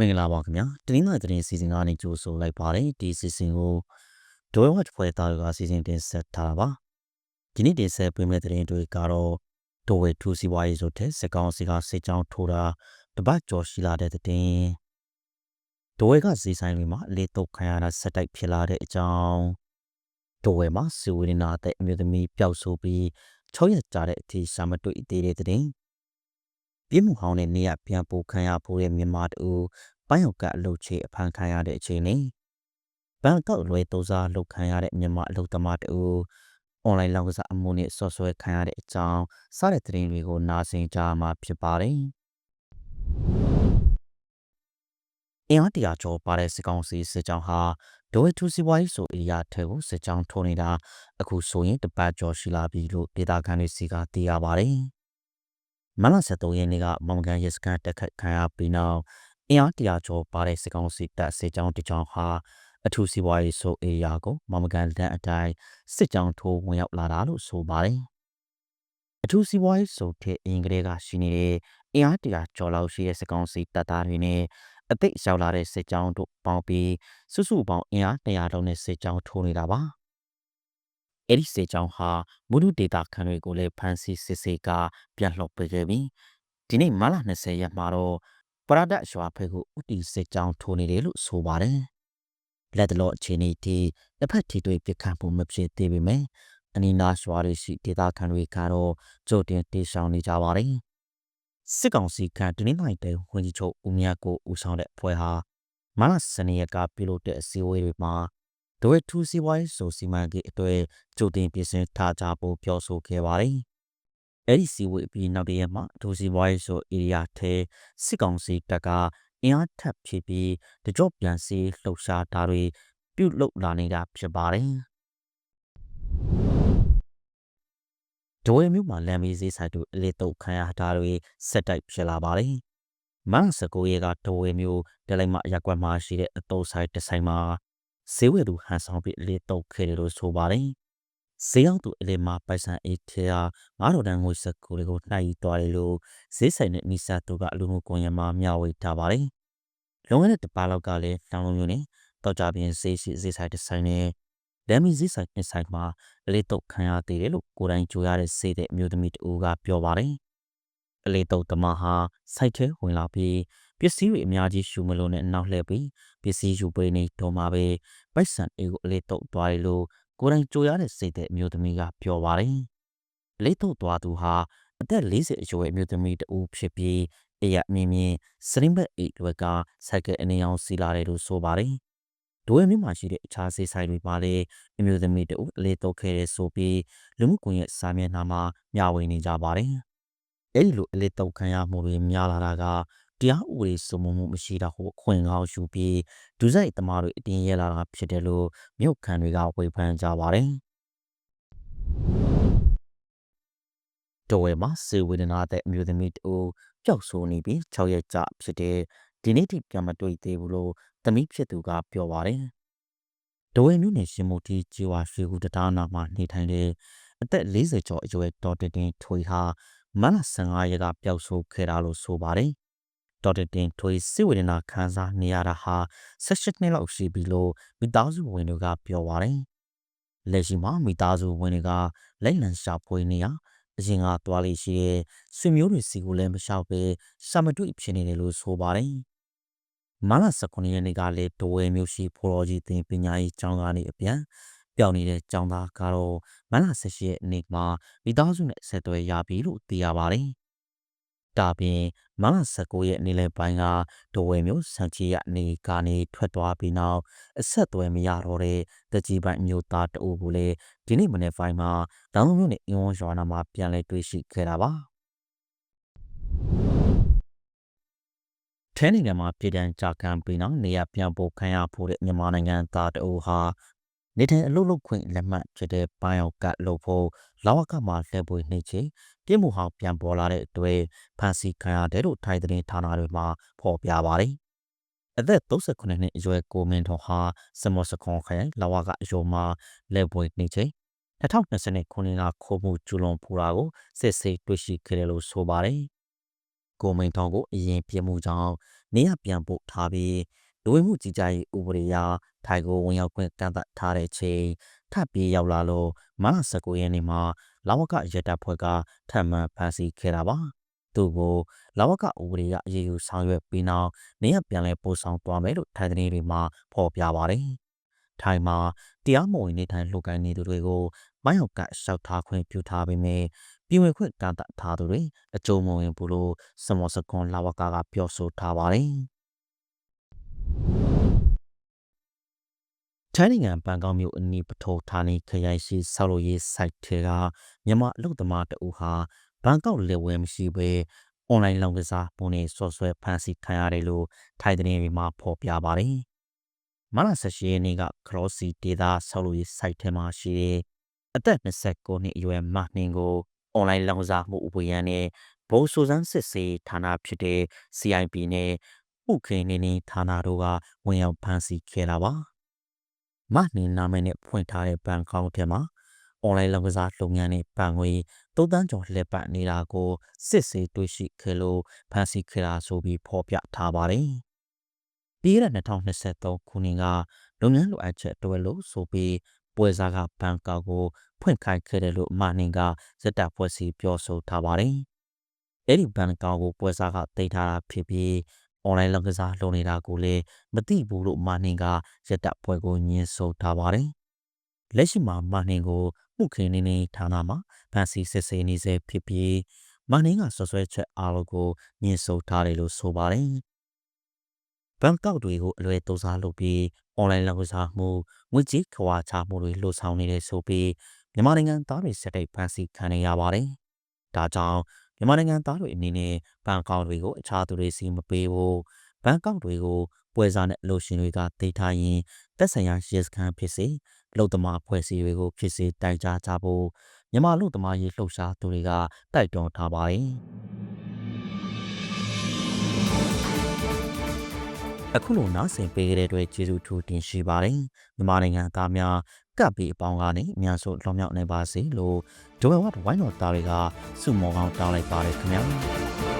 မင်္ဂလာပါခင်ဗျာတနင်္လာနေ့သတင်းစီစဉ်ကနေကြိုဆိုလိုက်ပါတယ်ဒီစီစဉ်ကိုဒိုဝတ်ဖွဲ့သားတွေကစီစဉ်တင်ဆက်ထားတာပါဒီနေ့တင်ဆက်ပေးမယ့်သတင်းတွေကတော့ဒိုဝဲထူစီဝါရေးဆိုတဲ့စကောင်းစီကစစ်ကြောင်းထိုးတာတပတ်ကျော်ရှိလာတဲ့သတင်းဒိုဝဲကစီဆိုင်တွေမှာလေတုတ်ခံရတာဆက်တိုက်ဖြစ်လာတဲ့အကြောင်းဒိုဝဲမှာစီဝေနာတဲ့အမျိုးသမီးပျောက်ဆိုပြီး6ရက်ကြာတဲ့အထိရှာမတွေ့သေးတဲ့သတင်း ပြင်းမှုဟောင်းတဲ့နေရပြန်ပို့ခံရဖို့တဲ့မြန်မာတူပန်းရောက်ကအလုတ်ချေအဖန်ခံရတဲ့အချိန်နဲ့ဘန်ကောက်လွယ်သုံးစားလှုပ်ခံရတဲ့မြန်မာအလုတ်သမားတူအွန်လိုင်းလောက်ကစားအမှုနဲ့ဆော့ဆွဲခံရတဲ့အကြောင်းစတဲ့သတင်းတွေကိုနားဆင်ကြမှာဖြစ်ပါတယ်အင်အားတရာကျော်ပါတဲ့စစ်ကောင်စီစစ်ကြောင်းဟာဒိုဝဲထူစီဝိုင်းဆိုအရာထဲကိုစစ်ကြောင်းထိုးနေတာအခုဆိုရင်တပတ်ကျော်ရှိလာပြီလို့ဒေတာခန်တွေစီကသိရပါတယ်။ မနက်73ရက်နေ့ကမောင်ကန်ရဲစခန်းတက်ခတ်ခံရပြီးနောက်အင်အားတရာကျော်ပါတဲ့စစ်ကောင်စီတပ်စစ်ကြောင်းတကြောင်ဟာအထူးစီးပွားရေးဆိုအေယာကိုမောင်ကန်လန်အတိုင်းစစ်ကြောင်းထိုးဝင်ရောက်လာတာလို့ဆိုပါတယ်။အထူးစီးပွားရေးဆိုတဲ့အင်္ဂလိပ်ကရှိနေတဲ့အင်အားတရာကျော်လောက်ရှိတဲ့စစ်ကောင်စီတပ်သားတွေနဲ့အသိရောက်လာတဲ့စစ်ကြောင်းတို့ပေါင်းပြီးစုစုပေါင်းအင်အား200လောက်နဲ့စစ်ကြောင်းထိုးနေတာပါ။ အဲ့ဒီစစ်ကြောင်းဟာမုဒုဒေတာခံတွေကိုလည်းဖမ်းဆီးစစ်ဆေးကပြန်လှုပ်ပေးခဲ့ပြီးဒီနေ့မလ20ရက်မှာတော့ပရဒတ်ရွာဖက်ကိုဥတီစစ်ကြောင်းထိုးနေတယ်လို့ဆိုပါတယ်။လက်တလောအခြေအနေဒီတစ်ဖက်ထိတွေ့ပြခတ်မှုမဖြစ်သေးပေမဲ့အနီးနားရွာတွေရှိဒေသခံတွေကတော့ကြိုတင်တေရှောင်နေကြပါတယ်။စစ်ကောင်စီကတနင်္လာနေ့ဝန်ကြီးချုပ်ဦးမြတ်ကိုဦးဆောင်တဲ့အဖွဲ့ဟာမနစနေရကပြုလုပ်တဲ့အစည်းအဝေးတွေမှာ ဒိုဝဲထူးစီဝိုင်းဆိုစီမံကိန်းအတွေ့ကြိုတင်ပြင်ဆင်ထားကြဖို့ပြောဆိုခဲ့ပါတယ်။အဲ့ဒီစီဝေးပြီးနောက်တရက်မှာဒိုစီဝိုင်းဆိုဧရိယာထဲစစ်ကောင်စီတပ်ကအင်အားထပ်ဖြစ်ပြီးတကြော့ပြန်စီလှုပ်ရှားတာတွေပြုတ်လုလာနေတာဖြစ်ပါတယ်ဒိုဝဲမြို့မှာလမ်းမီးဈေးဆိုင်တို့အလေတုတ်ခံရတာတွေဆက်တိုက်ဖြစ်လာပါတယ်မန်စကိုရဲကဒိုဝဲမြို့ဒလိုက်မရက်ကွက်မှာရှိတဲ့အတုပ်ဆိုင်တစ်ဆိုင်မှာ ဈေးဝယ်သူဟန်ဆောင်ပြီးအလေတုတ်ခဲ့တယ်လို့ဆိုပါတယ်ဈေးရောက်သူအလင်းမှာပိုက်ဆံအေးထဲဟာငါးတော်တန်းငွေစက်ကိုတွေကိုနှိုက်ယူသွားတယ်လို့ဈေးဆိုင်နဲ့နီစာတို့ကအလူမှုကွန်ရက်မှာမျှဝေထားပါတယ်။လွန်ခဲ့တဲ့တပတ်လောက်ကလည်းတောင်လုံးမျိုးနဲ့တောက်ကြပြင်းဈေးရှိဈေးဆိုင်တစ်ဆိုင်နဲ့လမ်းမီဈေးဆိုင်နှစ်ဆိုင်မှာအလေးတုတ်ခံရသေးတယ်လို့ကိုယ်တိုင်ကြိုရတဲ့စေတဲ့အမျိုးသမီးတူကပြောပါတယ်။အလေးတုတ်တမဟာစိုက်ထဲဝင်လာပြီး ပစ္စည်းတွေအများကြီးရှူမလို့နဲ့နောက်လှည့်ပြီးပစ္စည်းယူပေးနေတော့မှပဲပိုက်ဆံအေးကိုအလေးတုတ်သွားတယ်လို့ကိုယ်တိုင်ကြိုရတဲ့စိတ်တဲ့အမျိုးသမီးကပြောပါတယ်။လေးထုတ်သွားသူဟာအသက်40အရွယ်အမျိုးသမီးတဦးဖြစ်ပြီးတရအမြင်မြင်စရင်ဘက်အိတ်တွေကစိုက်ကအနေအောင်စီလာတယ်လို့ဆိုပါတယ်။ဒိုးရမြို့မှာရှိတဲ့အခြားဆေးဆိုင်တွေမှာလည်းအမျိုးသမီးတဦးအလေးတုတ်ခဲ့တဲ့ဆိုပြီးလူမှုကွန်ရက်စာမျက်နှာမှာမျှဝေနေကြပါတယ်။အဲဒီလိုအလေးတုတ်ခံရမှုတွေများလာတာက တရားဥပဒေစိုးမိုးမှုမရှိတာဟုအခွင့်ကောင်းယူပြီးဒုစရိုက်သမားတွေအတင်းရဲလာတာဖြစ်တယ်လို့မြို့ခံတွေကဝေဖန်ကြပါတယ်။တော်ဝဲမှာစေဝေဒနာတဲ့အမျိုးသမီးတူပျောက်ဆိုးနေပြီး6ရက်ကြာဖြစ်တဲ့ဒီနေ့ထိပြန်မတွေ့သေးဘူးလို့သမီးဖြစ်သူကပြောပါတယ်။တော်ဝဲမြို့နယ်ရှင်မုတ်တီကျေဝါရွှေကူတတားနာမှာနေထိုင်တဲ့အသက်40ကျော်အရွယ်တော်တင်တင်ထွေဟာမန15ရက်ကပျောက်ဆိုးခဲ့တာလို့ဆိုပါတယ်။ ဒေါက်တာတင်ထွေးစိဝေဒနာခံစားနေရတာဟာ16နှစ်လောက်ရှိပြီလို့မိသားစုဝင်တွေကပြောပါတယ်။လက်ရှိမှာမိသားစုဝင်တွေကလက်လံရှာဖွေနေရအရင်ကသွားလေးရှိတဲ့ဆွေမျိုးတွေစီကိုလည်းမလျှောက်ပဲစာမတွေ့ဖြစ်နေတယ်လို့ဆိုပါတယ်။မလာ19ရက်နေ့ကလည်းဒဝဲမျိုးရှိဖော်တော်ကြီးတင်ပညာရေးကျောင်းကနေအပြန်ပျောက်နေတဲ့ကျောင်းသားကတော့မလာ18ရက်နေ့မှာမိသားစုနဲ့ဆက်သွယ်ရပြီလို့သိရပါတယ်။ ဒါပြင်မလ19ရက်နေ့လယ်ပိုင်းကဒဝဲမျိုးစံချီရနေကနေထွက်သွားပြီးနောက်အဆက်သွယ်မရတော့တဲ့တကြီးပိုင်းမျိုးသားတအုပ်ကိုလည်းဒီနေ့မနေ့ပိုင်းမှာတောင်မြို့နယ်အင်းဝရွာနာမှာပြန်လည်တွေ့ရှိခဲ့တာပါထဲနိုင်ငံမှာပြည်တန်းကြခံပြီးနောက်နေရပြန်ပို့ခံရဖို့တဲ့မြန်မာနိုင်ငံသားတအုပ်ဟာ နေထိုင်အလုပ်လုပ်ခွင့်လက်မှတ်ဖြစ်တဲ့ပန်းရောက်ကလုပ်ဖို့လာဝကမှာလှည့်ပွေနေချေပြစ်မှုဟောင်းပြန်ပေါ်လာတဲ့အတွက်ဖန်စီခံရတယ်လို့ထိုင်းသတင်းဌာနတွေမှာဖော်ပြပါတယ်။အသက်38နှစ်အရွယ်ကိုမင်းထွန်းဟာစမော့စခွန်ခိုင်လာဝကအယုံမှာလက်ပွေနေချေ2020ခုနှစ်ကခိုးမှုကျူလွန်ဖူတာကိုစစ်ဆေးတွေ့ရှိခဲ့တယ်လို့ဆိုပါတယ်။ကိုမိန်ထောင်ကိုအရင်ပြမှုကြောင့်နေရပြန်ပို့ထားပြီးလူဝင်မှုကြီးကြပ်ရေးဥပဒေအရ ထိုင်ကိုဝင်ရောက်ခွင့်ကန့်သတ်ထားတဲ့ချိန်ထပ်ပြီးရောက်လာလို့မန19ရက်နေ့မှာလာဝကရတပ်ဖွဲ့ကထပ်မံဖမ်းဆီးခဲ့တာပါသူ့ကိုလာဝကဥပဒေအရအရေးယူဆောင်ရွက်ပြီးနောက်နေရပြန်လဲပို့ဆောင်သွားမယ်လို့ထိုင်သတင်းတွေမှာဖော်ပြပါတယ်ထိုင်မှာတရားမဝင်နေထိုင်လှုပ်ကိုင်းနေသူတွေကိုမိုင်းရောက်ကရှောက်ထားခွင့်ပြုထားပေမဲ့ပြည်ဝင်ခွင့်ကန့်သတ်ထားသူတွေအကြုံမဝင်ဘူးလို့စမောစကွန်လာဝကကပြောဆိုထားပါတယ် ထိုင်းနိုင်ငံဘန်ကောက်မြို့အနီးပထိုဌာနီခရိုင်ရှိဆောက်လုပ်ရေးစိုက်ထဲကမြန်မာအလုပ်သမားတအူဟာဘန်ကောက်လက်ဝဲမရှိဘဲအွန်လိုင်းလောင်းကစားပုံနေဆော့ဆွဲဖန်ဆီးခံရတယ်လို့ထိုင်းသတင်းတွေမှာဖော်ပြပါတယ်။မနက်16ရက်နေ့ကခရော့စီဒေတာဆောက်လုပ်ရေးစိုက်ထဲမှာရှိတဲ့အသက်29နှစ်အရွယ်မနှင်းကိုအွန်လိုင်းလောင်းကစားမှုဥပဒေနဲ့ဘိုးဆိုစန်းစစ်စေးဌာနဖြစ်တဲ့ CIP နဲ့ဥခင်းနေနေဌာနတို့ကဝင်ရောက်ဖမ်းဆီးခဲ့တာပါ။ မနှင်းနာမည်နဲ့ဖွင့်ထားတဲ့ဘဏ်ကောင့်ထဲမှာအွန်လိုင်းလောင်းကစားလုပ်ငန်းနဲ့ဘဏ်ငွေသုံးတန်းကျော်လက်ပတ်နေတာကိုစစ်ဆေးတွေ့ရှိခဲ့လို့ဖမ်းဆီးခဲ့တာဆိုပြီးဖော်ပြထားပါတယ်။ပြည်ရ2023ခုနှစ်ကလုပ်ငန်းလိုအပ်ချက်တွဲလို့ဆိုပြီးပွဲစားကဘဏ်ကောက်ကိုဖွင့်ခိုင်းခဲ့တယ်လို့မနှင်းကစက်တပ်ဖွဲ့စီပြောဆိုထားပါတယ်။အဲ့ဒီဘဏ်ကောက်ကိုပွဲစားကတိတ်ထားတာဖြစ်ပြီး အွန်လိုင်းလောင်းကစားလုပ်နေတာကိုလည်းမသိဘူးလို့မာနှင်ကရတပ်ဖွဲ့ကိုညှင်းဆိုထားပါတယ်။လက်ရှိမှာမာနှင်ကိုမှုခင်းနေနေဌာနမှာဖန်စီစစ်ဆေးနေဆဲဖြစ်ပြီးမာနှင်ကဆွဆွဲချက်အားလုံးကိုညှင်းဆိုထားတယ်လို့ဆိုပါတယ်။ဘန်ကောက်တွေကိုအလွယ်သုံးစားလုပ်ပြီးအွန်လိုင်းလောင်းကစားမှုငွေကြေးခွာချမှုတွေလှုပ်ဆောင်နေတဲ့ဆိုပြီးမြန်မာနိုင်ငံသားတွေစက်တိတ်ဖန်စီခံနေရပါတယ်။ဒါကြောင့် မြန်မာနိုင်ငံသားတွေအနေနဲ့ဘဏ်အကောင့်တွေကိုအခြားသူတွေစီမပေးဖို့ဘဏ်အကောင့်တွေကိုပွဲစားနဲ့အလို့ရှင်တွေကတိထားရင်တက်ဆိုင်ရာရဲစခန်းဖြစ်စေအလုပ်သမားဖွဲ့စည်းတွေကိုဖြစ်စေတိုင်ကြားကြဖို့မြန်မာလူသမားရေးလှုပ်ရှားသူတွေကတိုက်တွန်းထားပါတယ်အခုလိုနားဆင်ပေးကြတဲ့အတွက်ကျေးဇူးထူးတင်ရှိပါတယ်မြန်မာနိုင်ငံသားများ ကပ်ပြီးအပေါင်းကနေအများဆုံးလွန်မြောက်နိုင်ပါစေလို့ဒိုဝဲဝတ်ဝိုင်းတော်သားတွေကစုမော်ကောင်းတောင်းလိုက်ပါတယ်ခင်ဗျာ